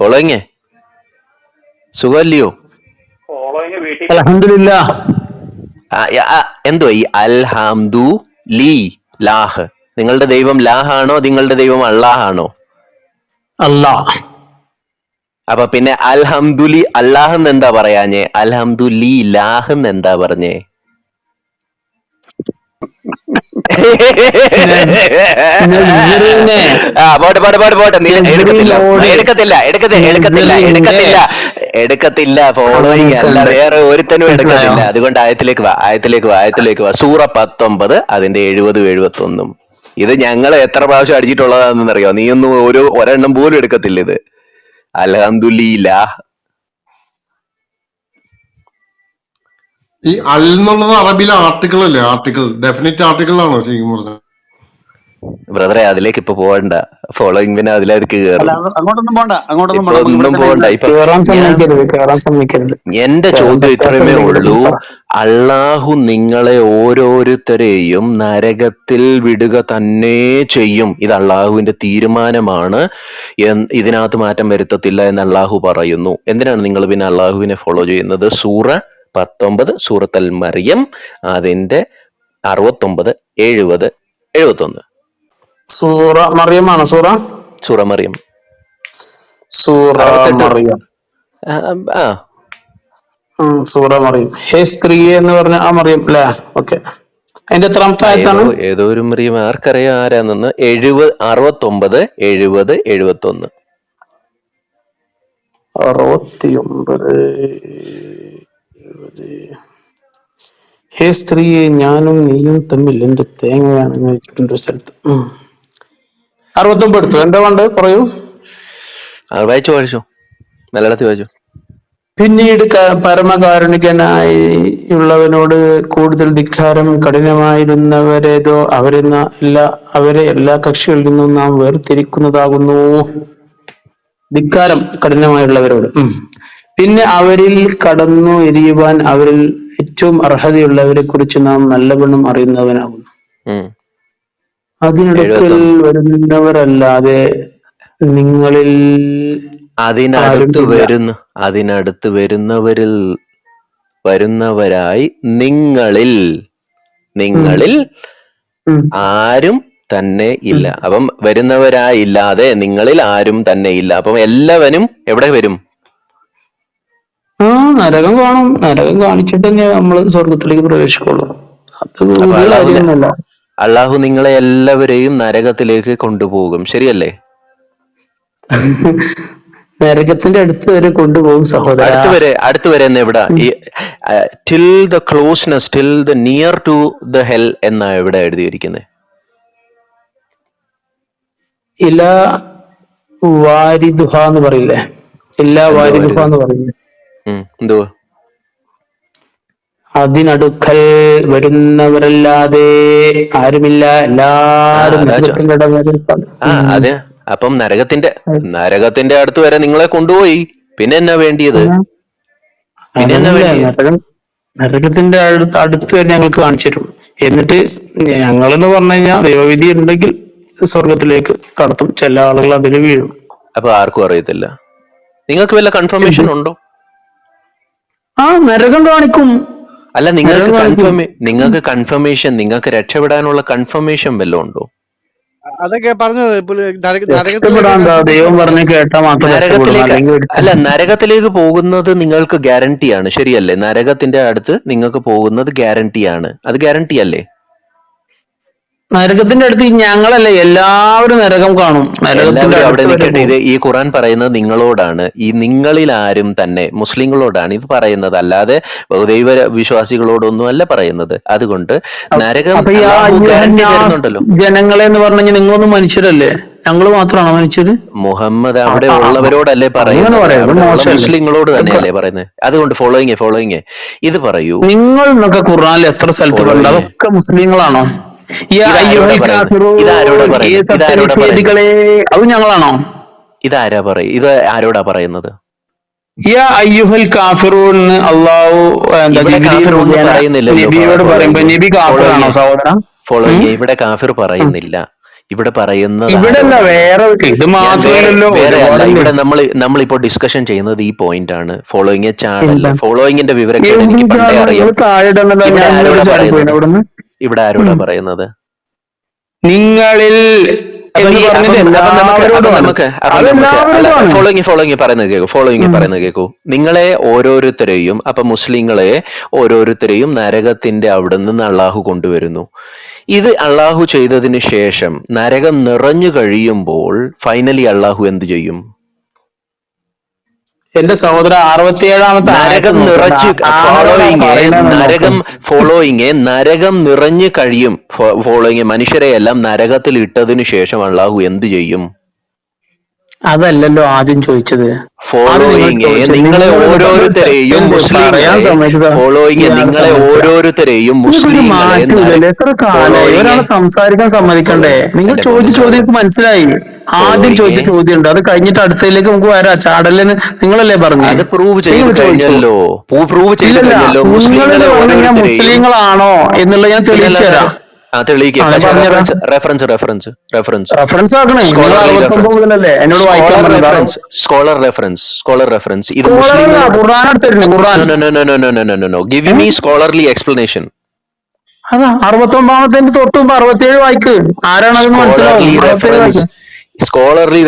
Following വീട്ടിൽ അലഹമില്ല എന്തുവാ ഈ അൽഹാംദു ലീ ലാഹ്? നിങ്ങളുടെ ദൈവം ലാഹ് ആണോ നിങ്ങളുടെ ദൈവം അള്ളാഹാണോ അള്ളാഹ് അപ്പൊ പിന്നെ അൽഹംദുലി അല്ലാഹ് എന്ന് എന്താ പറയാഞ്ഞേ? അൽഹംദുലി ലാഹ് എന്ന് എന്താ പറഞ്ഞേ? ആ പോട്ടെ പോട്ടെ പോട്ടെ പോട്ടെ. നീ എടുക്കത്തില്ല. എടുക്കത്തില്ല എടുക്കത്തില്ല എടുക്കത്തില്ല എടുക്കത്തില്ല. എടുക്കത്തില്ല ഫോളോയിങ് അല്ല വേറെ ഒരുത്തനും എടുക്കത്തില്ല? അതുകൊണ്ട് ആയത്തിലേക്ക് വാ ആയത്തിലേക്ക് വാ ആയത്തിലേക്ക് വാ. സൂറ പത്തൊമ്പത് അതിന്റെ എഴുപതും എഴുപത്തി ഒന്നും ഇത് ഞങ്ങൾ എത്ര പ്രാവശ്യം അടിച്ചിട്ടുള്ളതാണെന്ന് അറിയോ ഒന്നും ഒരു ഒരെണ്ണം പോലും എടുക്കത്തില്ല ഇത്. അൽഹംദുലില്ലാ ഈ അൽ എന്നുള്ളത് അറബിയിലെ ആർട്ടിക്കിൾ അല്ലേ? ആർട്ടിക്കിൾ ഡെഫിനറ്റ് ആർട്ടിക്കിൾ ആണോ ശരിക്കും പറഞ്ഞത്? ബ്രദറെ അതിലേക്ക് ഇപ്പൊ പോകണ്ട ഫോളോയിങ് പിന്നെ അതിലേക്ക് അങ്ങോട്ടൊന്നും പോണ്ട അങ്ങോട്ടൊന്നും ഒന്നും പോകണ്ട ഇപ്പൊ കേറാൻ സമ്മതിക്കരുത് കേറാൻ സമ്മതിക്കരുത്. എന്റെ ചോദ്യം ഇത്രമേ ഉള്ളൂ. അള്ളാഹു നിങ്ങളെ ഓരോരുത്തരെയും നരകത്തിൽ വിടുക തന്നെ ചെയ്യും. ഇത് അള്ളാഹുവിന്റെ തീരുമാനമാണ്. ഇതിനകത്ത് മാറ്റം വരുത്തത്തില്ല എന്ന് അള്ളാഹു പറയുന്നു. എന്തിനാണ് നിങ്ങൾ പിന്നെ അള്ളാഹുവിനെ ഫോളോ ചെയ്യുന്നത്? സൂറ പത്തൊമ്പത് സൂറത്തൽ മറിയം അതിന്റെ അറുപത്തൊമ്പത് എഴുപത് എഴുപത്തൊന്ന്. സൂറ മറിയമാണ് സൂറ? സൂറ മറിയം. സൂറ മറിയം. ആ, സൂറ മറിയം. ഹേ സ്ത്രീ എന്ന് പറഞ്ഞ ആ മറിയം അല്ലേ ഓക്കെ. അതിന്റെ എത്രാമത്തെ ഏതോ ആയത്താണ്? ഏതോ ഒരു മറിയം. ആർക്കറിയാം ആരാന്നെന്ന് എഴുപത് അറുപത്തൊമ്പത് എഴുപത് എഴുപത്തൊന്ന്. അറുപത്തിയൊമ്പത് എഴുപത് ഹേ സ്ത്രീയെ ഞാനും നീയും തമ്മിൽ എന്ത് തേങ്ങയാണെന്ന് വെച്ചിട്ടുണ്ട് ഒരു സ്ഥലത്ത്. അറുപത്തൊമ്പത് എടുത്തു. എന്താ വേണ്ടത്? പറയൂ. വായിച്ചു വായിച്ചോ. മലയാളത്തിൽ വായിച്ചു. പിന്നീട് പരമകാരുണികനായുള്ളവനോട് ഉള്ളവനോട് കൂടുതൽ ധിക്കാരം കഠിനമായിരുന്നവരേതോ അവരെന്ന എല്ലാ അവരെ എല്ലാ കക്ഷികളിൽ നിന്നും നാം വേർതിരിക്കുന്നതാകുന്നു. ധിക്കാരം കഠിനമായുള്ളവരോട്. ഉം. പിന്നെ അവരിൽ കടന്നു എരിയുവാൻ അവരിൽ ഏറ്റവും അർഹതയുള്ളവരെ കുറിച്ച് നാം നല്ലവണ്ണം അറിയുന്നവനാകുന്നു. അതിനിടക്കൽ വരുന്നവരല്ലാതെ നിങ്ങളിൽ അതിനടുത്ത് വരുന്ന അതിനടുത്ത് വരുന്നവരിൽ വരുന്നവരായി നിങ്ങളിൽ നിങ്ങളിൽ ആരും തന്നെ. ഇല്ല. അപ്പം വരുന്നവരായില്ലാതെ നിങ്ങളിൽ ആരും തന്നെ ഇല്ല. അപ്പം എല്ലാവരും എവിടെ വരും? ആ നരകം കാണും. നരകം കാണിച്ചിട്ട് തന്നെ നമ്മൾ സ്വർഗത്തിലേക്ക് പ്രവേശിക്കുള്ളൂ. അത് അള്ളാഹു കാര്യമൊന്നുമല്ല. അള്ളാഹു നിങ്ങളെ എല്ലാവരെയും നരകത്തിലേക്ക് കൊണ്ടുപോകും. ശരിയല്ലേ? നരകത്തിന്റെ അടുത്ത് വരെ കൊണ്ടുപോകും സഹോദര. അടുത്ത് വരെ അടുത്ത് വരെ എന്ന് എവിടെ? Till the closeness till the near to the hell എന്നാ എവിടെ എഴുതിയിരിക്കുന്നത് ഇല വാരിദുഹ എന്ന് പറയില്ലേ? ഇല്ല വാരിദുഹ. എന്ന് പറയില്ലേ? എന്തുവാ? അതിനടുക്കൽ വരുന്നവരല്ലാതെ ആരുമില്ല. എല്ലാരും അപ്പം നരകത്തിന്റെ നരകത്തിന്റെ അടുത്ത് വരെ നിങ്ങളെ കൊണ്ടുപോയി. പിന്നെ എന്നാ വേണ്ടിയത്? പിന്നെ എന്നാ വേണ്ടിയത്? നരകത്തിന്റെ അടുത്ത് അടുത്ത് വരെ ഞങ്ങൾക്ക് കാണിച്ചു എന്നിട്ട് ഞങ്ങളെന്ന് പറഞ്ഞു കഴിഞ്ഞാൽ ദൈവവിധി ഉണ്ടെങ്കിൽ സ്വർഗത്തിലേക്ക് കടത്തും. ചില ആളുകൾ അതിൽ വീഴും. അപ്പൊ ആർക്കും അറിയത്തില്ല. നിങ്ങൾക്ക് വല്ല കൺഫർമേഷൻ ഉണ്ടോ? ആ നരകം കാണിക്കും. അല്ല നിങ്ങൾക്ക് കൺഫർമേ നിങ്ങൾക്ക് കൺഫർമേഷൻ നിങ്ങൾക്ക് രക്ഷപ്പെടാനുള്ള കൺഫർമേഷൻ വല്ലതും ഉണ്ടോ? അതൊക്കെ പറഞ്ഞത് അല്ല നരകത്തിലേക്ക് പോകുന്നത് നിങ്ങൾക്ക് ഗ്യാരണ്ടിയാണ് ശരിയല്ലേ? നരകത്തിന്റെ അടുത്ത് നിങ്ങൾക്ക് പോകുന്നത് ഗ്യാരണ്ടിയാണ് അത് ഗ്യാരണ്ടി അല്ലേ? നരകത്തിന്റെ അടുത്ത് ഞങ്ങളല്ലേ എല്ലാവരും നരകം കാണും. നരകത്തിന്റെ അവിടെ നിൽക്കട്ടെ ഇത് ഈ ഖുറാൻ പറയുന്നത് നിങ്ങളോടാണ്. ഈ നിങ്ങളിൽ ആരും തന്നെ മുസ്ലിങ്ങളോടാണ് ഇത് പറയുന്നത്. അല്ലാതെ ദൈവ വിശ്വാസികളോടൊന്നും അല്ല പറയുന്നത്. അതുകൊണ്ട് നരകം ജനങ്ങളെ എന്ന് പറഞ്ഞാൽ നിങ്ങളൊന്നും മനുഷ്യരല്ലേ? ഞങ്ങൾ മാത്രമാണോ മനുഷ്യര്? മുഹമ്മദ് അവിടെ. ഉള്ളവരോടല്ലേ പറയുന്നത്. മുസ്ലിങ്ങളോട് തന്നെയല്ലേ പറയുന്നത്. അതുകൊണ്ട് ഫോളോയിങ് ഫോളോയിങ് ഇത് പറയൂ. നിങ്ങൾ എന്നൊക്കെ ഖുറാനിൽ എത്ര സ്ഥലത്ത് അതൊക്കെ മുസ്ലിങ്ങളാണോ? അത് ഞങ്ങളാണോ? ഇതാരാ പറയ ഇത് ആരോടാ പറയുന്നത്? നബിയോട് നബി കാഫിറാണോ ഇവിടെ കാഫിർ പറയുന്നില്ല. ഇവിടെ പറയുന്ന അല്ല ഇവിടെ നമ്മൾ നമ്മളിപ്പോ ഡിസ്കഷൻ ചെയ്യുന്നത് ഈ പോയിന്റ് ആണ്. ഫോളോയിങ് ചാനൽ ഫോളോയിങ്ങിന്റെ വിവരങ്ങൾ എനിക്ക് ഇവിടെ ആരോടാ പറയുന്നത്? നിങ്ങളിൽ ഫോളോയിങ് ഫോളോയിങ് പറയുന്നത് കേൾക്കൂ ഫോളോയിങ് പറയുന്നത് കേൾക്കൂ നിങ്ങളെ ഓരോരുത്തരെയും അപ്പൊ മുസ്ലിങ്ങളെ ഓരോരുത്തരെയും നരകത്തിന്റെ അവിടെ നിന്ന് അള്ളാഹു കൊണ്ടുവരുന്നു. ഇത് അള്ളാഹു ചെയ്തതിന് ശേഷം നരകം നിറഞ്ഞു കഴിയുമ്പോൾ ഫൈനലി അള്ളാഹു എന്തു ചെയ്യും? എന്റെ സഹോദര അറുപത്തിയേഴാമത്തെ നരകം നിറഞ്ഞു ഫോളോയിങ് നരകം ഫോളോയിങ് നരകം നിറഞ്ഞു കഴിയും. ഫോളോയിങ് മനുഷ്യരെ എല്ലാം നരകത്തിൽ ഇട്ടതിനു ശേഷം അള്ളാഹു എന്ത് ചെയ്യും? അതല്ലല്ലോ ആദ്യം ചോദിച്ചത്. ഫോളോയിങ് നിങ്ങളെ ഓരോരുത്തരെയും ഫോളോയിങ് നിങ്ങളെ ഓരോരുത്തരെയും മുസ്ലിം ഒരാളെ സംസാരിക്കാൻ സമ്മതിക്കണ്ടേ? നിങ്ങൾ ചോദിച്ച ചോദ്യം മനസ്സിലായി. ആദ്യം ചോദിച്ച ചോദ്യം ഉണ്ട് അത് കഴിഞ്ഞിട്ട് അടുത്തതിലേക്ക് നമുക്ക് വരാം. ചാടലിന് നിങ്ങളല്ലേ പറഞ്ഞു? അത് പ്രൂവ് ചെയ്തു പ്രൂവ് മുസ്ലിങ്ങളാണോ എന്നുള്ളത് ഞാൻ തെളിയിച്ചു തരാം. സ്കോളർ സ്കോളർ ഇത് മുസ്ലിം give me scholarly explanation scholarly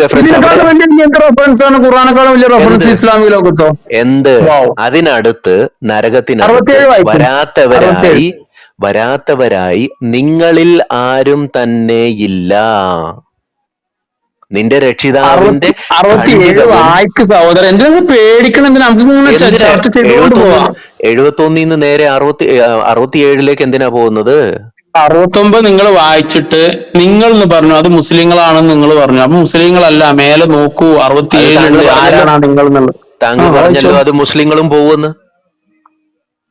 ഇസ്ലാമിക ലോകത്തോ എന്ത് അതിനടുത്ത് നരകത്തിന് വരാത്തവരായി വരാത്തവരായി നിങ്ങളിൽ ആരും തന്നെ ഇല്ല. നിന്റെ രക്ഷിതാവിന്റെ വായിക്ക് സഹോദരൻ. എന്തിനാ പേടിക്കണം? എന്തിനാ നമുക്ക് ഇങ്ങനെ ച- ചർച്ച ചെയ്തുകൊണ്ട് പോവാം? എഴുപത്തൊന്ന് നിന്ന് നേരെ അറുപത്തി അറുപത്തിയേഴിലേക്ക് എന്തിനാ പോകുന്നത്? അറുപത്തൊമ്പത് നിങ്ങൾ വായിച്ചിട്ട് നിങ്ങൾ എന്ന് പറഞ്ഞു. അത് മുസ്ലിങ്ങളാണെന്ന് നിങ്ങൾ പറഞ്ഞു. അപ്പൊ മുസ്ലിങ്ങളല്ല മേലെ നോക്കൂ. അറുപത്തി. ആരാണ് നിങ്ങൾ എന്നുള്ളത് താങ്കൾ പറഞ്ഞല്ലോ അത് മുസ്ലിങ്ങളും പോകുമെന്ന്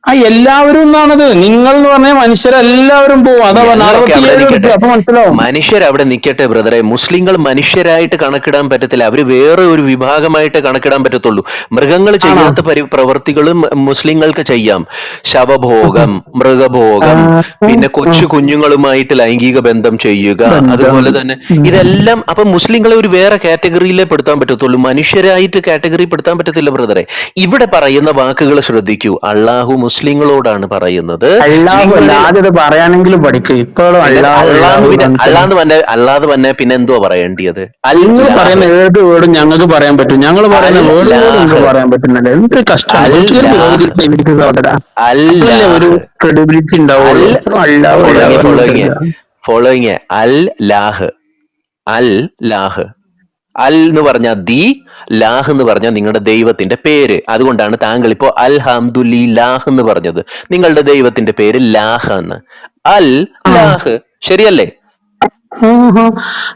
ആ എല്ലാവരും എന്നാണത്? നിങ്ങൾ എന്ന് പറഞ്ഞ മനുഷ്യരെല്ലാവരും പോവും. അതാ പറഞ്ഞ അവിടെ അപ്പൊ മനസ്സിലാവും. മനുഷ്യരവിടെ നിൽക്കട്ടെ ബ്രദറെ. മുസ്ലിങ്ങൾ മനുഷ്യരായിട്ട് കണക്കിടാൻ പറ്റത്തില്ല. അവർ വേറെ ഒരു വിഭാഗമായിട്ട് കണക്കിടാൻ പറ്റത്തുള്ളൂ. മൃഗങ്ങൾ ചെയ്യാത്ത പരി പ്രവൃത്തികളും മുസ്ലിങ്ങൾക്ക് ചെയ്യാം. ശവഭോഗം മൃഗഭോഗം പിന്നെ കൊച്ചു കുഞ്ഞുങ്ങളുമായിട്ട് ലൈംഗിക ബന്ധം ചെയ്യുക. അതുപോലെ തന്നെ ഇതെല്ലാം അപ്പൊ മുസ്ലിങ്ങളെ ഒരു വേറെ കാറ്റഗറിയിലേ പെടുത്താൻ പറ്റത്തുള്ളൂ. മനുഷ്യരായിട്ട് കാറ്റഗറി പെടുത്താൻ പറ്റത്തില്ല ബ്രദറെ. ഇവിടെ പറയുന്ന വാക്കുകൾ ശ്രദ്ധിക്കൂ. അള്ളാഹു മുസ്ലിങ്ങളോടാണ് പറയുന്നത്. പറയാനെങ്കിലും അല്ലാതെ തന്നെ അല്ലാതെ തന്നെ പിന്നെ എന്തോ പറയേണ്ടത് ഏത് വേർഡും ഞങ്ങൾക്ക് പറയാൻ പറ്റും. ഞങ്ങൾ പറയാൻ പറ്റുന്നില്ല. അല്ല. ഒരു ക്രെഡിബിലിറ്റി ഫോളോയിങ് അൽ ലാഹ്. അൽ ലാഹ്. അൽ എന്ന് പറഞ്ഞ ദി ലാഹ് എന്ന് പറഞ്ഞ നിങ്ങളുടെ ദൈവത്തിന്റെ പേര്. അതുകൊണ്ടാണ് താങ്കൾ ഇപ്പോ അൽ ഹംദുലി ലാഹ് എന്ന് പറഞ്ഞത്. നിങ്ങളുടെ ദൈവത്തിന്റെ പേര് ലാഹ് എന്ന് അൽ ലാഹ്. ശരിയല്ലേ.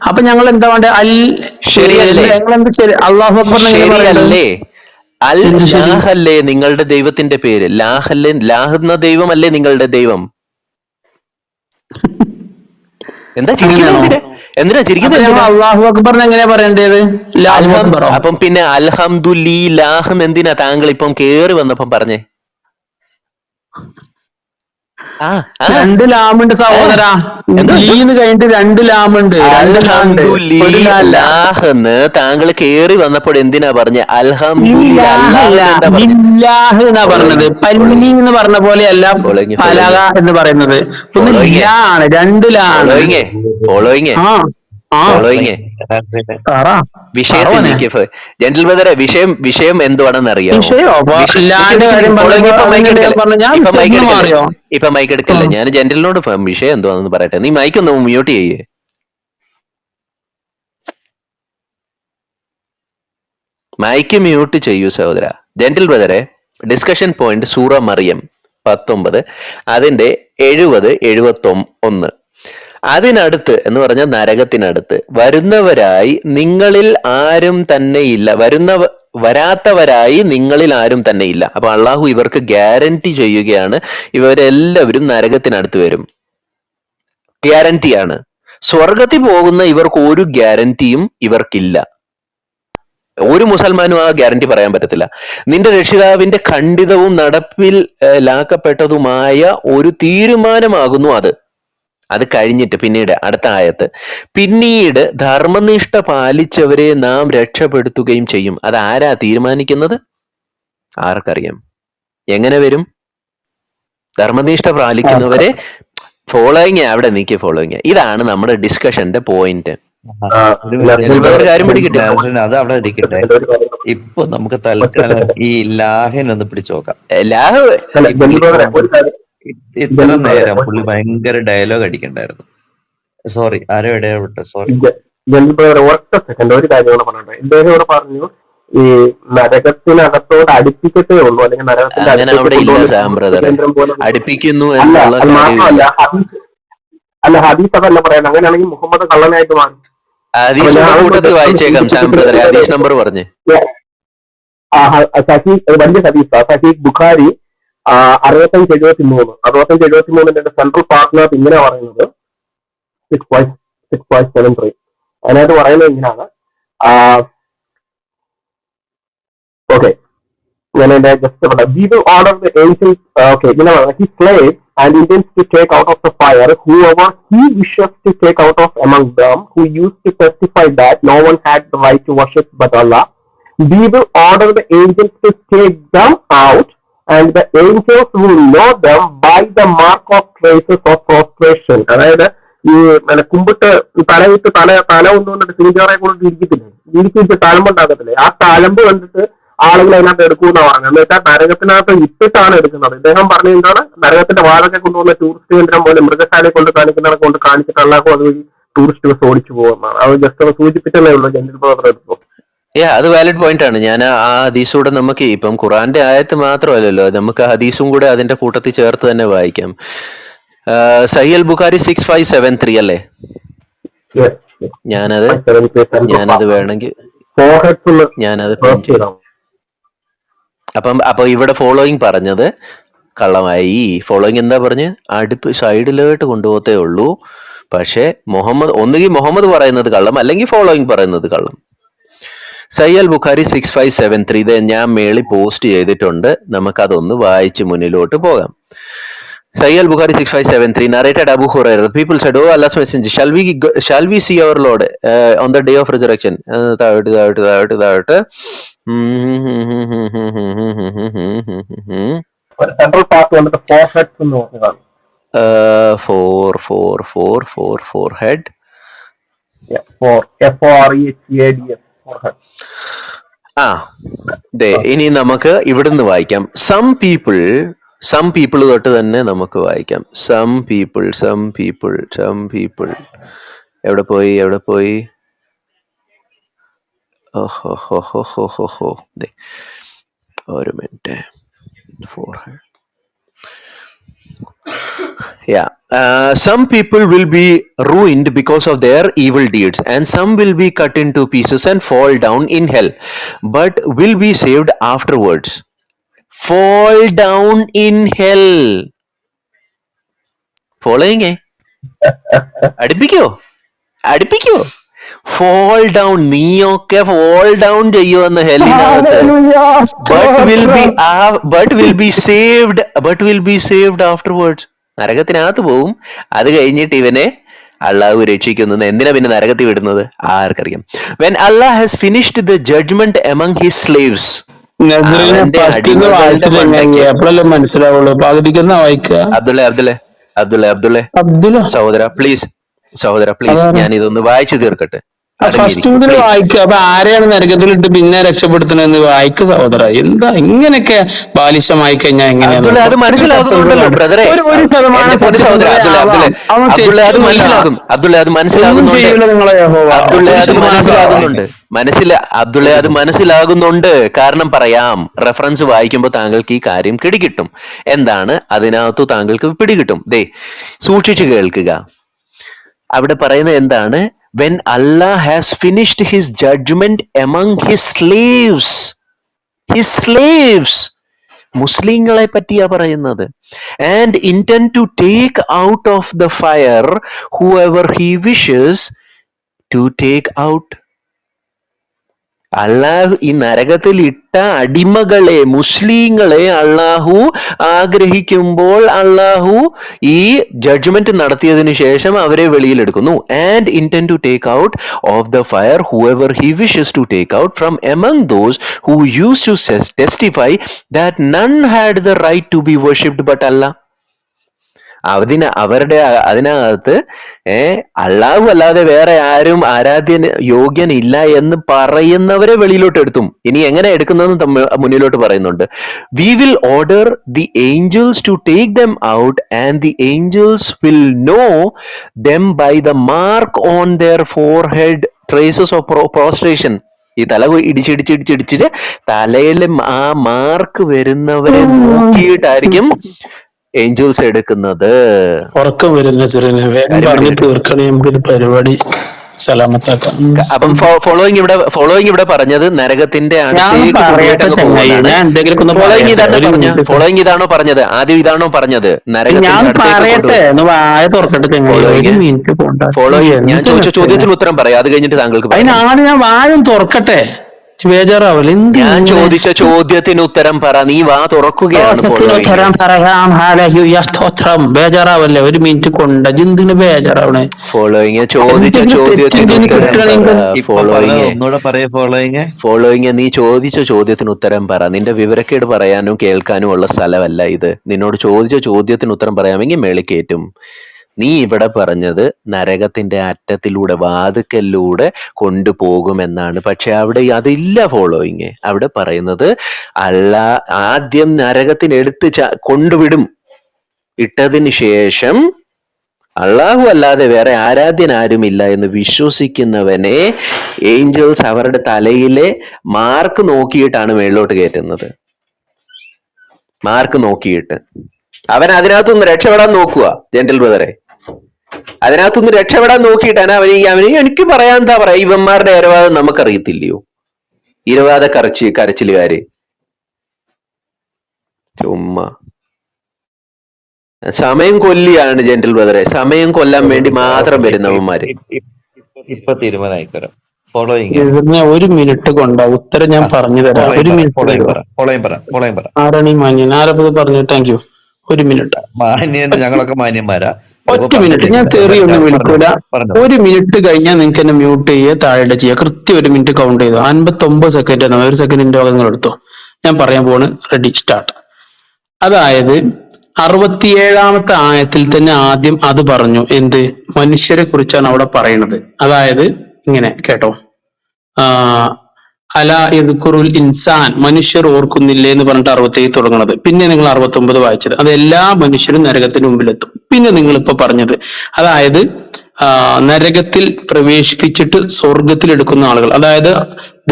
അപ്പൊ ഞങ്ങൾ എന്താ വേണ്ട? അൽ ശരിയല്ലേ? അള്ളാഹു ശരിയല്ലേ? അൽ ലാഹല്ലേ നിങ്ങളുടെ ദൈവത്തിന്റെ പേര്? ലാഹല്ലേ ലാഹ് എന്ന ദൈവമല്ലേ നിങ്ങളുടെ ദൈവം? എന്താ ചിരിക്കുന്നത്? എന്തിനാ ശരിക്കും അള്ളാഹു അക്ബർ എങ്ങനെയാ പറയേണ്ടത്? അപ്പം പിന്നെ അൽഹംദുലില്ലാഹ് എന്തിനാ താങ്കൾ ഇപ്പം കേറി വന്നപ്പം പറഞ്ഞേ? രണ്ട് ലാമുണ്ട് സഹോദരാ. ലീന്ന് കഴിഞ്ഞിട്ട് രണ്ട് ലാമുണ്ട് അൽഹംദുലില്ലാഹെന്ന് താങ്കൾ കേറി വന്നപ്പോൾ എന്തിനാ പറഞ്ഞ? അൽഹംദുലില്ലാഹ് എന്നാ പറഞ്ഞത്? പല്ലി എന്ന് പറഞ്ഞ പോലെയല്ല പലക എന്ന് പറയുന്നത്. ആണ് രണ്ട് ലാ ആണ്. ഫോളോയിങ് ഫോളോയിങ് വിഷയത്തിലേക്ക് ജെന്റിൽ ബ്രദറെ വിഷയം വിഷയം എന്തുവാണെന്ന് അറിയാം ഇപ്പൊ മൈക്ക് എടുക്കില്ല. ഞാൻ ജെന്റിലിനോട് വിഷയം എന്തുവാണെന്ന് പറയട്ടെ. നീ മൈക്ക് ഒന്ന് മ്യൂട്ട് ചെയ്യേ. മൈക്ക് മ്യൂട്ട് ചെയ്യൂ സഹോദര. ജെന്റിൽ ബ്രദറെ ഡിസ്കഷൻ പോയിന്റ് സൂറ മറിയം പത്തൊമ്പത്. അതിന്റെ എഴുപത് ഒന്ന്. അതിനടുത്ത് എന്ന് പറഞ്ഞ നരകത്തിനടുത്ത് വരുന്നവരായി നിങ്ങളിൽ ആരും തന്നെ ഇല്ല വരുന്ന വരാത്തവരായി നിങ്ങളിൽ ആരും തന്നെ ഇല്ല അപ്പൊ അള്ളാഹു ഇവർക്ക് ഗ്യാരണ്ടി ചെയ്യുകയാണ്. ഇവരെല്ലാവരും നരകത്തിനടുത്ത് വരും. ഗ്യാരണ്ടിയാണ് സ്വർഗത്തിൽ പോകുന്ന ഇവർക്ക് ഒരു ഗ്യാരണ്ടിയും ഇവർക്കില്ല. ഒരു മുസൽമാനും ആ ഗ്യാരണ്ടി പറയാൻ പറ്റത്തില്ല. നിന്റെ രക്ഷിതാവിന്റെ ഖണ്ഡിതവും നടപ്പിൽ ലാക്കപ്പെട്ടതുമായ ഒരു തീരുമാനമാകുന്നു അത്. അത് കഴിഞ്ഞിട്ട് പിന്നീട് അടുത്ത ആയത്ത് പിന്നീട് ധർമ്മനിഷ്ഠ പാലിച്ചവരെ നാം രക്ഷപ്പെടുത്തുകയും ചെയ്യും. അത് ആരാ തീരുമാനിക്കുന്നത്? ആർക്കറിയാം. എങ്ങനെ വരും? ധർമ്മനിഷ്ഠ പാലിക്കുന്നവരെ ഫോളോയിങ് അവിടെ നീക്കി ഫോളോയിങ് ഇതാണ് നമ്മുടെ ഡിസ്കഷന്റെ പോയിന്റ് ഒരു കാര്യം പിടികിട്ടി. അത് അവിടെ ഇരിക്കട്ടെ ഇപ്പൊ നമുക്ക് തൽക്കാലം ഈ ലാഹൻ ഒന്ന് പിടിച്ചു നോക്കാം. ലാഹ് ഇത്ര നേരം പുള്ളി ഭയങ്കര ഡയലോഗ് അടിക്കണ്ടായിരുന്നു. സോറി ആരോ ഇടയാവട്ടെ സോറി ഒറ്റ സെക്കൻഡ് ഒരു കാര്യം കൂടെ പറഞ്ഞോട്ടെ. ഇദ്ദേഹം ഇവിടെ പറഞ്ഞു ഈ നരകത്തിനകത്തോട് അടുപ്പിക്കത്തേ ഉള്ളൂ അല്ലെങ്കിൽ നരകത്തിന്റെ അടുപ്പിക്കുന്നു അല്ല മാത്രമല്ല ഹദീസ് അല്ല ഹദീസ് അതല്ല പറയാൻ. അങ്ങനെയാണെങ്കിൽ മുഹമ്മദ് കള്ളനായിട്ട് മാറും. കൂട്ടത്തിൽ വായിച്ചേക്കാം ബ്രദറെ. ഹദീസ് നമ്പർ പറഞ്ഞേ. വലിയ ഹദീസ്. സഹീഖ് ബുഖാരി അറുപത്തഞ്ച് എഴുപത്തി മൂന്ന് അറുപത്തഞ്ച് എഴുപത്തി മൂന്നിന്റെ സെൻട്രൽ പാർട്ട്നർ ഇങ്ങനെ പറയുന്നത് six point six point seven three അതിനകത്ത് പറയുന്നത് ഇങ്ങനെയാണ് ഓക്കെ ഞാൻ എന്റെ just we will order the ancient okay ഇങ്ങനെ he slave and intends to take out of the fire whoever he wishes to take out of among them who used to testify that no one had the right to worship but Allah. We will order the angels to take them out And the angels will know them by the mark of traces of prostration അതായത് ഈ പിന്നെ കുമ്പിട്ട് തലയിട്ട് തല തല ഒന്നുകൊണ്ടിട്ട് സിനിജോറെ കൊണ്ട് ഇരിക്കത്തില്ലേ? തലമ്പ് ഉണ്ടാകത്തില്ലേ ആ തലമ്പ് കണ്ടിട്ട് ആളുകൾ അതിനകത്ത് എടുക്കുമെന്ന് പറഞ്ഞത്. എന്ന് വെച്ചാൽ നരകത്തിനകത്ത് ഇട്ടിട്ടാണ് എടുക്കുന്നത്. ഇദ്ദേഹം പറഞ്ഞ എന്താണ്? നരകത്തിന്റെ വാതൊക്കെ കൊണ്ടുവന്ന ടൂറിസ്റ്റ് കേന്ദ്രം പോലെ മൃഗശാലയെ കൊണ്ട് കാണിക്കുന്നവരെ കൊണ്ട് കാണിച്ചിട്ടുള്ള അല്ലാക്കും അത് ടൂറിസ്റ്റ് ബസ് ഓടിച്ചു പോകുന്നതാണ് അത് ജസ്റ്റ് സൂചിപ്പിച്ചതേ ഉള്ളൂ. ജനിൽ ബ്രദർ എടുത്തു യാ അത് വാലിഡ് പോയിന്റ് ആണ്. ഞാൻ ആ ഹദീസൂടെ നമുക്ക് ഇപ്പം ഖുറാന്റെ ആയത്ത് മാത്രമല്ലല്ലോ നമുക്ക് ആ ഹദീസും കൂടെ അതിന്റെ കൂട്ടത്തിൽ ചേർത്ത് തന്നെ വായിക്കാം. Sahih al Bukhari six five seven three അല്ലേ? ഞാനത് ഞാനത് വേണമെങ്കിൽ ഞാനത് ചെയ്യാം. അപ്പം അപ്പൊ ഇവിടെ ഫോളോയിങ് പറഞ്ഞത് കള്ളമായി. ഫോളോയിങ് എന്താ പറഞ്ഞ്? അടുപ്പ് സൈഡിലോട്ട് കൊണ്ടുപോകത്തേ ഉള്ളൂ. പക്ഷെ മുഹമ്മദ് ഒന്നുകിൽ മുഹമ്മദ് പറയുന്നത് കള്ളം അല്ലെങ്കിൽ ഫോളോയിങ് പറയുന്നത് കള്ളം. Sahih al Bukhari six five seven three ഇത് ഞാൻ മേളിൽ പോസ്റ്റ് ചെയ്തിട്ടുണ്ട് നമുക്കതൊന്ന് വായിച്ച് മുന്നിലോട്ട് പോകാം Sahih al Bukhari six five seven three narrated Abu Hurairah people said O Allah's messenger shall we shall we see our lord on the day of resurrection താഴോട്ട് താഴോട്ട് താഴോട്ട് താഴോട്ട് സെൻട്രൽ പാർട്ട് വന്നിട്ട് ഫോർ ഹെഡ്സ് എന്ന് പറഞ്ഞതാണ് fore fore fore fore forehead fore F O R E H A D head ആ ദേ ഇനി നമുക്ക് ഇവിടുന്ന് വായിക്കാം. സം പീപ്പിൾ സം പീപ്പിൾ തൊട്ട് തന്നെ നമുക്ക് വായിക്കാം. Some people some people some people എവിടെ പോയി എവിടെ പോയി? ഓഹോ ഹോ ഹോ ഹോ ഹോ ഹോ ഒരു minute. Fore Yeah. Uh, some people will be ruined because of their evil deeds, and some will be cut into pieces and fall down in hell, but will be saved afterwards. Fall down in hell. Following eh? അടുപ്പിക്കോ അടുപ്പിക്കോ fall down നീയൊക്കെ fall down ചെയ്യുമെന്ന് ഹെല്ലിനകത്ത് but will be but will be saved but will be saved afterwards നരകത്തിനകത്ത് പോവും. അത് കഴിഞ്ഞിട്ട് ഇവനെ അള്ളാഹു രക്ഷിക്കുന്നത് എന്തിനാ പിന്നെ നരകത്തിൽ വിടുന്നത്? ആർക്കറിയാം. When Allah has finished the judgment among his slaves മനസ്സിലാവുള്ളൂ? അബ്ദുള്ള അബ്ദുള്ള അബ്ദുള്ള അബ്ദുള്ള. സഹോദര പ്ലീസ് സഹോദര പ്ലീസ് ഞാൻ ഇതൊന്ന് വായിച്ചു തീർക്കട്ടെ. ഫസ്റ്റ് മുതൽ. വായിക്കുക അപ്പൊ ആരെയാണ് നരകത്തിലിട്ട് പിന്നെ രക്ഷപ്പെടുത്തണെന്ന് വായിക്കുക സഹോദര. എന്താ ഇങ്ങനെയൊക്കെ ബാലിശമായി കഴിഞ്ഞാൽ അബ്ദുള്ള അത് മനസ്സിലാകുന്നുണ്ടല്ലോ ബ്രദറെ ഒരു ശതമാനം മനസ്സിലാകും. അബ്ദുള്ള അത് മനസ്സിലാകുന്നുണ്ട്. മനസ്സില അബ്ദുള്ള അത് മനസ്സിലാകുന്നുണ്ട്. കാരണം പറയാം റെഫറൻസ് വായിക്കുമ്പോൾ താങ്കൾക്ക് ഈ കാര്യം പിടികിട്ടും. എന്താണ്? അതിനകത്തു താങ്കൾക്ക് പിടികിട്ടും. ദേ സൂക്ഷിച്ചു കേൾക്കുക. അവിടെ പറയുന്നത് എന്താണ്? When Allah has finished his judgment among his slaves his slaves മുസ്ലിങ്ങളെ പറ്റിയാ പറയുന്നത്. And intend to take out of the fire whoever he wishes to take out അള്ളാഹു ഈ നരകത്തിൽ ഇട്ട അടിമകളെ മുസ്ലിങ്ങളെ അള്ളാഹു ആഗ്രഹിക്കുമ്പോൾ അള്ളാഹു ഈ ജഡ്ജ്മെന്റ് നടത്തിയതിനു ശേഷം അവരെ വെളിയിലെടുക്കുന്നു. And intend to take out of the fire whoever he wishes to take out from among those who used to testify that none had the right to be worshipped but Allah അതിന് അവരുടെ അതിനകത്ത് ഏർ അള്ളാഹു അല്ലാതെ വേറെ ആരും ആരാധ്യൻ യോഗ്യനില്ല എന്ന് പറയുന്നവരെ വെളിയിലോട്ട് എടുത്തും. ഇനി എങ്ങനെ എടുക്കുന്നതെന്ന് തമ്മിൽ മുന്നിലോട്ട് പറയുന്നുണ്ട്. We will order the angels to take them out and the angels will know them by the mark on their forehead traces of prostration ഈ തല ഇടിച്ചിടിച്ചിടിച്ചിടിച്ചിട്ട് തലയിൽ ആ മാർക്ക് വരുന്നവരെ നോക്കിയിട്ടായിരിക്കും ഏഞ്ചൽസ് എടുക്കുന്നത്. ഉറക്കം വരുന്ന വേഗം പറഞ്ഞു. തീർക്കണേ നമുക്കിത് പരിപാടി. സലാമത്താക്കാം. അപ്പം ഫോളോയിങ് ഇവിടെ ഫോളോയിങ് ഇവിടെ പറഞ്ഞത് നരകത്തിന്റെ ഫോളോയിങ് ഇതാണോ പറഞ്ഞത്? ആദ്യം ഇതാണോ പറഞ്ഞത്? നരകത്തിന്റെ ഫോളോയിങ് ഞാൻ ചോദിച്ച ചോദ്യത്തിന് ഉത്തരം പറയാം. അത് കഴിഞ്ഞിട്ട് താങ്കൾക്ക് അതിനാണ് ഞാൻ വായം തുറക്കട്ടെ. ബേജാറാവല്ലേ. എന്ത് ഞാൻ ചോദിച്ച ചോദ്യത്തിന് ഉത്തരം പറ. നീ വാ തുറക്കുകയാണ് ചോദ്യത്തിന് ഉത്തരം പറയാം ഹാലഹ്യ സ്തോത്രം ബേജാറാവല്ലേ? ഒരു മിനിറ്റ് കൊണ്ട. എന്തിന് ബേജാറാവണേ? ഫോളോയിങ് ചോദിച്ച എന്തെങ്കിലും ചോദ്യത്തിന് ഉത്തരം പറ. ഇപ്പൊ പറഞ്ഞത് ഫോളോയിങ് ഒന്നുകൂടെ പറയ ഫോളോയിങ് ഫോളോയിങ് നീ ചോദിച്ച ചോദ്യത്തിന് ഉത്തരം പറ. നിന്റെ വിവരക്കേട് പറയാനും കേൾക്കാനും ഉള്ള സ്ഥലമല്ല ഇത്. നിന്നോട് ചോദിച്ച ചോദ്യത്തിന് ഉത്തരം പറയാമെങ്കിൽ മേളിക്കേറ്റും നീ ഇവിടെ പറഞ്ഞത് നരകത്തിന്റെ അറ്റത്തിലൂടെ വാതുക്കലിലൂടെ കൊണ്ടുപോകുമെന്നാണ്. പക്ഷെ അവിടെ അതില്ല ഫോളോയിങ്. അവിടെ പറയുന്നത് അല്ല ആദ്യം നരകത്തിനെടുത്ത് കൊണ്ടുവിടും. ഇട്ടതിന് ശേഷം അള്ളാഹു അല്ലാതെ വേറെ ആരാധ്യനാരുമില്ല എന്ന് വിശ്വസിക്കുന്നവനെ ഏഞ്ചൽസ് അവരുടെ തലയിലെ മാർക്ക് നോക്കിയിട്ടാണ് മേളിലോട്ട് കയറ്റുന്നത്. മാർക്ക് നോക്കിയിട്ട്. അവൻ അതിനകത്തുനിന്ന് രക്ഷപ്പെടാൻ നോക്കുക ജെന്റിൽ ബ്രദറെ. അതിനകത്തുനിന്ന് രക്ഷപ്പെടാൻ നോക്കിയിട്ടാണ് അവന് ഈ അവന് എനിക്ക് പറയാൻ എന്താ പറയാ? ഇവന്മാരുടെ ഇരവാദം നമുക്കറിയത്തില്ലയോ? ഇരവാദ കറച്ച് കരച്ചിലുകാര്. ചുമ്മാ. സമയം കൊല്ലിയാണ് ജെന്റിൽ ബ്രദറെ സമയം കൊല്ലാൻ വേണ്ടി മാത്രം വരുന്നവന്മാര് ഇപ്പൊ തീരുമാനമായിത്തരാം ഫോളോയിങ് ഒരു മിനിറ്റ് കൊണ്ട. ഉത്തരം ഞാൻ പറഞ്ഞു തരാം. ഒരു മിനിറ്റ് ആരാണ് ഈ മാന്യൻ? ആരപ്പത് പറഞ്ഞു താങ്ക് യു ഒരു മിനിറ്റ്. മാന്യൻ ഞങ്ങളൊക്കെ മാന്യന്മാരാ. ഒറ്റ മിനിറ്റ് ഞാൻ തെറി ഒന്നും വിളിക്കൂല. ഒരു മിനിറ്റ് കഴിഞ്ഞാൽ നിങ്ങൾക്ക് എന്നെ മ്യൂട്ട് ചെയ്യുക താഴെ ചെയ്യുക. കൃത്യം ഒരു മിനിറ്റ് കൗണ്ട് ചെയ്തു. അൻപത്തി ഒമ്പത് സെക്കൻഡ് എന്നാ ഒരു സെക്കൻഡിന്റെ ഭാഗങ്ങൾ എടുത്തു. ഞാൻ പറയാൻ പോണ് റെഡി സ്റ്റാർട്ട് അതായത് അറുപത്തിയേഴാമത്തെ ആയത്തിൽ തന്നെ ആദ്യം അത് പറഞ്ഞു. എന്ത്? മനുഷ്യരെ കുറിച്ചാണ് അവിടെ പറയുന്നത് അതായത് ഇങ്ങനെ കേട്ടോ. ആ അല യദ്കുറുൽ ഇൻസാൻ. മനുഷ്യർ ഓർക്കുന്നില്ലേ എന്ന് പറഞ്ഞിട്ട് അറുപത്തേഴ് തുടങ്ങുന്നത് പിന്നെ നിങ്ങൾ അറുപത്തി ഒമ്പത് വായിച്ചത്. അത് എല്ലാ മനുഷ്യരും നരകത്തിന് മുമ്പിലെത്തും. പിന്നെ നിങ്ങൾ ഇപ്പൊ പറഞ്ഞത് അതായത് നരകത്തിൽ പ്രവേശിപ്പിച്ചിട്ട് സ്വർഗത്തിൽ എടുക്കുന്ന ആളുകൾ. അതായത്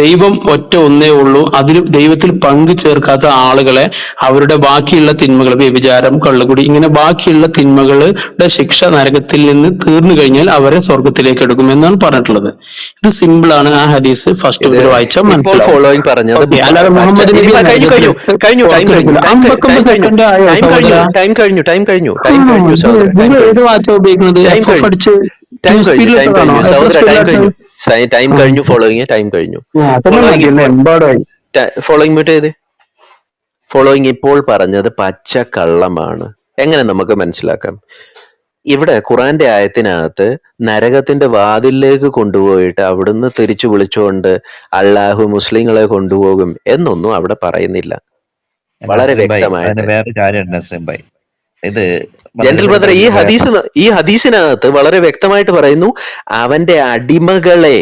ദൈവം ഒറ്റ ഒന്നേ ഉള്ളൂ. അതിൽ ദൈവത്തിൽ പങ്കു ചേർക്കാത്ത ആളുകളെ അവരുടെ ബാക്കിയുള്ള തിന്മകൾ വ്യഭിചാരം കള്ളുകുടി ഇങ്ങനെ ബാക്കിയുള്ള തിന്മകളുടെ ശിക്ഷ നരകത്തിൽ നിന്ന് തീർന്നു കഴിഞ്ഞാൽ അവരെ സ്വർഗത്തിലേക്ക് എടുക്കും എന്നാണ് പറഞ്ഞിട്ടുള്ളത്. ഇത് സിമ്പിൾ ആണ് ആ ഹദീസ് ഫസ്റ്റ് മനസ്സിലായി മനസ്സിലാവും. അല്ലാതെ മുഹമ്മദ് നബി ടൈം കഴിഞ്ഞു ടൈം കഴിഞ്ഞു ഏത് വാച്ച ഉപയോഗിക്കുന്നത്? ടൈം കഴിഞ്ഞു ടൈം? കഴിഞ്ഞു ഫോളോയിങ് ടൈം കഴിഞ്ഞു. ഫോളോയിങ് മ്യൂട്ട് ചെയ്ത്. ഫോളോയിങ് ഇപ്പോൾ പറഞ്ഞത് പച്ച കള്ളമാണ്. എങ്ങനെ നമുക്ക് മനസ്സിലാക്കാം? ഇവിടെ ഖുറാന്റെ ആയത്തിനകത്ത് നരകത്തിന്റെ വാതിലേക്ക് കൊണ്ടുപോയിട്ട് അവിടുന്ന് തിരിച്ചു വിളിച്ചുകൊണ്ട് അള്ളാഹു മുസ്ലിങ്ങളെ കൊണ്ടുപോകും എന്നൊന്നും അവിടെ പറയുന്നില്ല. വളരെ വ്യക്തമായ വ്യക്തമായിട്ട്. വേറെ ഭായ്. ഇത് ജനറൽ ബ്രദർ ഈ ഹദീസ് ഈ ഹദീസിനകത്ത് വളരെ വ്യക്തമായിട്ട് പറയുന്നു അവന്റെ അടിമകളെ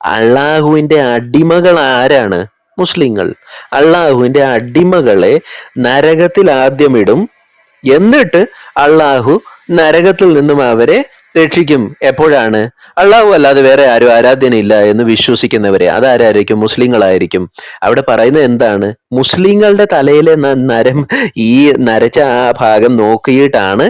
അള്ളാഹുവിന്റെ അടിമകൾ ആരാണ്? മുസ്ലിങ്ങൾ. അള്ളാഹുവിന്റെ അടിമകളെ നരകത്തിൽ ആദ്യം ഇടും എന്നിട്ട് അള്ളാഹു നരകത്തിൽ നിന്നും അവരെ രക്ഷിക്കും. എപ്പോഴാണ്? അള്ളാഹു അല്ലാതെ വേറെ ആരും ആരാധ്യനയില്ല എന്ന് വിശ്വസിക്കുന്നവരെ അതാരായിരിക്കും? മുസ്ലിങ്ങളായിരിക്കും. അവിടെ പറയുന്നത് എന്താണ്? മുസ്ലിങ്ങളുടെ തലയിലെ നരം ഈ നരച്ച ആ ഭാഗം നോക്കിയിട്ടാണ്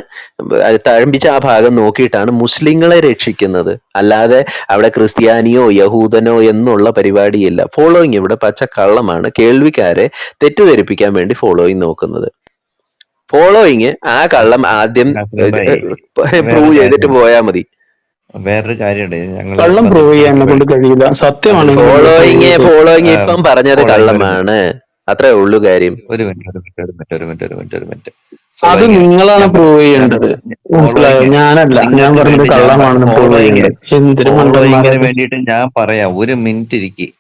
തഴമ്പിച്ച ആ ഭാഗം നോക്കിയിട്ടാണ് മുസ്ലിങ്ങളെ രക്ഷിക്കുന്നത്. അല്ലാതെ അവിടെ ക്രിസ്ത്യാനിയോ യഹൂദനോ എന്നുള്ള പരിപാടിയില്ല. ഫോളോയിങ് ഇവിടെ പച്ച കള്ളമാണ് കേൾവിക്കാരെ തെറ്റിദ്ധരിപ്പിക്കാൻ വേണ്ടി ഫോളോയിങ് നോക്കുന്നത്. ഫോളോയിങ് ആ കള്ളം ആദ്യം പ്രൂവ് ചെയ്തിട്ട് പോയാൽ മതി. വേറൊരു കാര്യമുണ്ട്. ഞങ്ങൾ കള്ളം പ്രൂവ് ചെയ്യാൻ കൊണ്ട് കഴിയില്ല. സത്യമാണ് ഫോളോയിങ് ഫോളോയിങ് ഇപ്പം പറഞ്ഞത് കള്ളമാണ്. അത്രേ ഉള്ളൂ കാര്യം. ഒരു മിനിറ്റ് ഒരു മിനിറ്റ് ഒരു മിനിറ്റ് ഒരു മിനിറ്റ് ഒരു മിനിറ്റ് ഒരു മിനിറ്റ്. അത് നിങ്ങളാണ് പ്രൂവ് ചെയ്യേണ്ടത്. ഞാൻ- മനസ്സിലായോ? ഞാനല്ല. ഞാൻ പറഞ്ഞത് കള്ളമാണെന്ന് പ്രൂവ് ചെയ്യേണ്ടത്. എന്തിനു വേണ്ടിയിട്ട് ഞാൻ പറയാം. ഒരു മിനിറ്റ് ഇരിക്കി.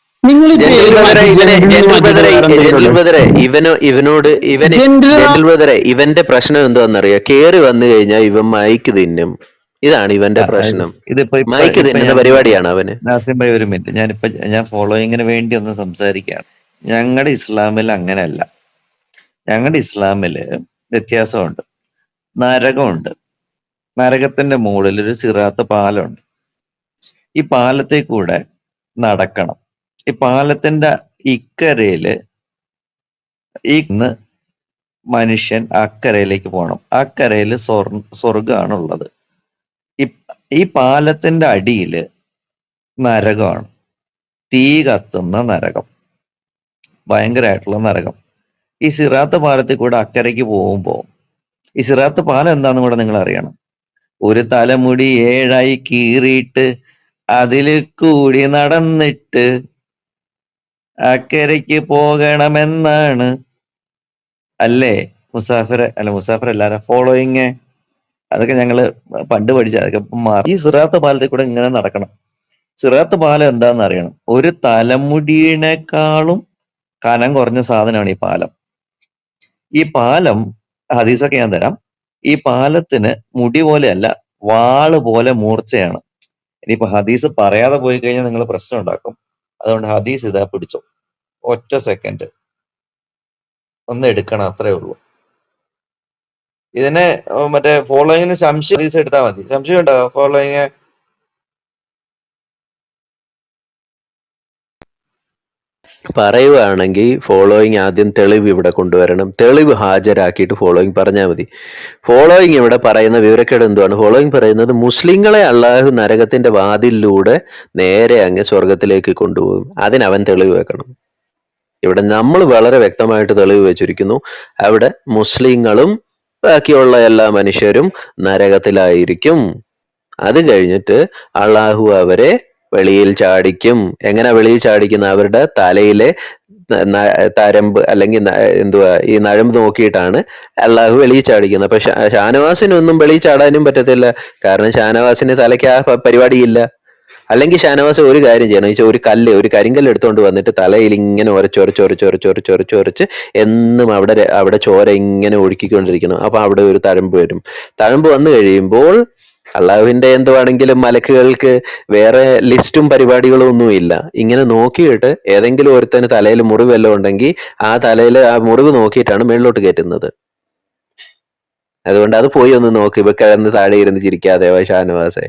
ഇവനെ ഇവനോട് ഇവന് ജെന്റിൽ ബ്രദറെ ഇവന്റെ പ്രശ്നം എന്താണെന്നറിയോ കേറി വന്നു കഴിഞ്ഞാൽ ഇവൻ മൈക്ക് തിന്നും. ഇതാണ് ഇവന്റെ പ്രശ്നം. ഇതിപ്പോ മൈക്ക് തിന്നുന്ന പരിപാടിയാണ് അവന്? നാസിം ഭായി ഒരു മിനിറ്റ്. ഞാനിപ്പോ ഞാൻ ഫോളോയിങ്ങിന് വേണ്ടി ഒന്ന് സംസാരിക്കുകയാണ്. ഞങ്ങളുടെ ഇസ്ലാമിൽ അങ്ങനെയല്ല. ഞങ്ങളുടെ ഇസ്ലാമിൽ വ്യത്യാസമുണ്ട്. നരകമുണ്ട്. നരകത്തിന്റെ മുകളിൽ ഒരു സിറാത്ത പാലമുണ്ട്. ഈ പാലത്തെ കൂടെ നടക്കണം. ഈ പാലത്തിന്റെ ഇക്കരയിൽ ഇന്ന് മനുഷ്യൻ അക്കരയിലേക്ക് പോകണം അക്കരയിൽ സ്വർ സ്വർഗമാണ് ഉള്ളത് ഈ പാലത്തിന്റെ അടിയിൽ നരകമാണ്. തീ കത്തുന്ന നരകം. ഭയങ്കരമായിട്ടുള്ള നരകം. ഈ സിറാത്ത പാലത്തിൽ കൂടെ അക്കരയ്ക്ക് പോകുമ്പോൾ ഈ സിറാത്ത പാലം എന്താന്ന് കൂടെ നിങ്ങൾ അറിയണം. ഒരു തലമുടി ഏഴായി കീറിയിട്ട് അതിൽ കൂടി നടന്നിട്ട് അക്കരയ്ക്ക് പോകണമെന്നാണ്. അല്ലേ? മുസാഫിർ അല്ല മുസാഫിർ എല്ലാരും ഫോളോയിങ് അതൊക്കെ ഞങ്ങൾ പണ്ട് പഠിച്ച അതൊക്കെ മാറി ഈ സിറാത്ത പാലത്തിൽ കൂടെ ഇങ്ങനെ നടക്കണം. സിറാത്ത പാലം എന്താന്ന് അറിയണം? ഒരു തലമുടിയേക്കാളും കനം കുറഞ്ഞ സാധനമാണ് ഈ പാലം. ഈ പാലം ഹദീസൊക്കെ ഞാൻ തരാം. ഈ പാലത്തിന് മുടി പോലെയല്ല വാൾ പോലെ മൂർച്ചയാണ്. ഇനിയിപ്പോ ഹദീസ് പറയാതെ പോയി കഴിഞ്ഞാൽ നിങ്ങൾ പ്രശ്നം ഉണ്ടാക്കും. അതുകൊണ്ട് ഹദീസ് ഇതാ പിടിച്ചോ. ഒറ്റ സെക്കൻഡ് ഒന്ന് എടുക്കണം അത്രേ ഉള്ളൂ. ഇതിനെ മറ്റേ ഫോളോയിങ്ങിന് സംശയം ഹദീസ് എടുത്താൽ മതി. സംശയം ഉണ്ടോ ഫോളോയിങ്? പറയുവാണെങ്കിൽ ഫോളോയിങ് ആദ്യം തെളിവ് ഇവിടെ കൊണ്ടുവരണം. തെളിവ് ഹാജരാക്കിയിട്ട് ഫോളോയിങ് പറഞ്ഞാൽ മതി. ഫോളോയിങ് ഇവിടെ പറയുന്ന വിവരക്കേട് എന്തുവാണ്? ഫോളോയിങ് പറയുന്നത് മുസ്ലിങ്ങളെ അള്ളാഹു നരകത്തിന്റെ വാതിലിലൂടെ നേരെ അങ്ങ് സ്വർഗത്തിലേക്ക് കൊണ്ടുപോകും. അതിനവൻ തെളിവ് വെക്കണം. ഇവിടെ നമ്മൾ വളരെ വ്യക്തമായിട്ട് തെളിവ് വെച്ചിരിക്കുന്നു. അവിടെ മുസ്ലിങ്ങളും ബാക്കിയുള്ള എല്ലാ മനുഷ്യരും നരകത്തിലായിരിക്കും. അത് കഴിഞ്ഞിട്ട് അള്ളാഹു അവരെ വെളിയിൽ ചാടിക്കും. എങ്ങനെ വെളിയിൽ ചാടിക്കുന്ന? അവരുടെ തലയിലെ തരമ്പ് അല്ലെങ്കിൽ എന്തുവാ ഈ നഴമ്പ് നോക്കിയിട്ടാണ് അള്ളാഹു വെളിയിൽ ചാടിക്കുന്നത്. അപ്പൊ ഷാനവാസിനൊന്നും വെളിയിൽ ചാടാനും പറ്റത്തില്ല. കാരണം ഷാനവാസിന് തലയ്ക്ക് ആ പരിപാടിയില്ല. അല്ലെങ്കിൽ ഷാനവാസ് ഒരു കാര്യം ചെയ്യണം. ഈ ഒരു കല്ല് ഒരു കരിങ്കല്ല് എടുത്തുകൊണ്ട് വന്നിട്ട് തലയിൽ ഇങ്ങനെ ഉരച്ച് ഉരച്ച് ഉരച്ച് ഉരച്ച് ഉരച്ച് ഉരച്ച് ഉരച്ച് എന്നും അവിടെ അവിടെ ചോര ഇങ്ങനെ ഒഴുക്കിക്കൊണ്ടിരിക്കണം. അപ്പൊ അവിടെ ഒരു തഴമ്പ് വരും. തഴമ്പ് വന്നു കഴിയുമ്പോൾ അള്ളാഹുവിന്റെ എന്തുവാണെങ്കിലും മലക്കുകൾക്ക് വേറെ ലിസ്റ്റും പരിപാടികളും ഒന്നുമില്ല ഇങ്ങനെ നോക്കിയിട്ട് ഏതെങ്കിലും ഒരുത്തന് തലയിൽ മുറിവ് വല്ലതും ഉണ്ടെങ്കിൽ ആ തലയിൽ ആ മുറിവ് നോക്കിയിട്ടാണ് മേളിലോട്ട് കയറ്റുന്നത്. അതുകൊണ്ട് അത് പോയി ഒന്ന് നോക്ക്. ഇപ്പൊ കിടന്ന് താഴെ ഇരുന്ന് ചിരിക്കാതെ ഷാനവാസെ?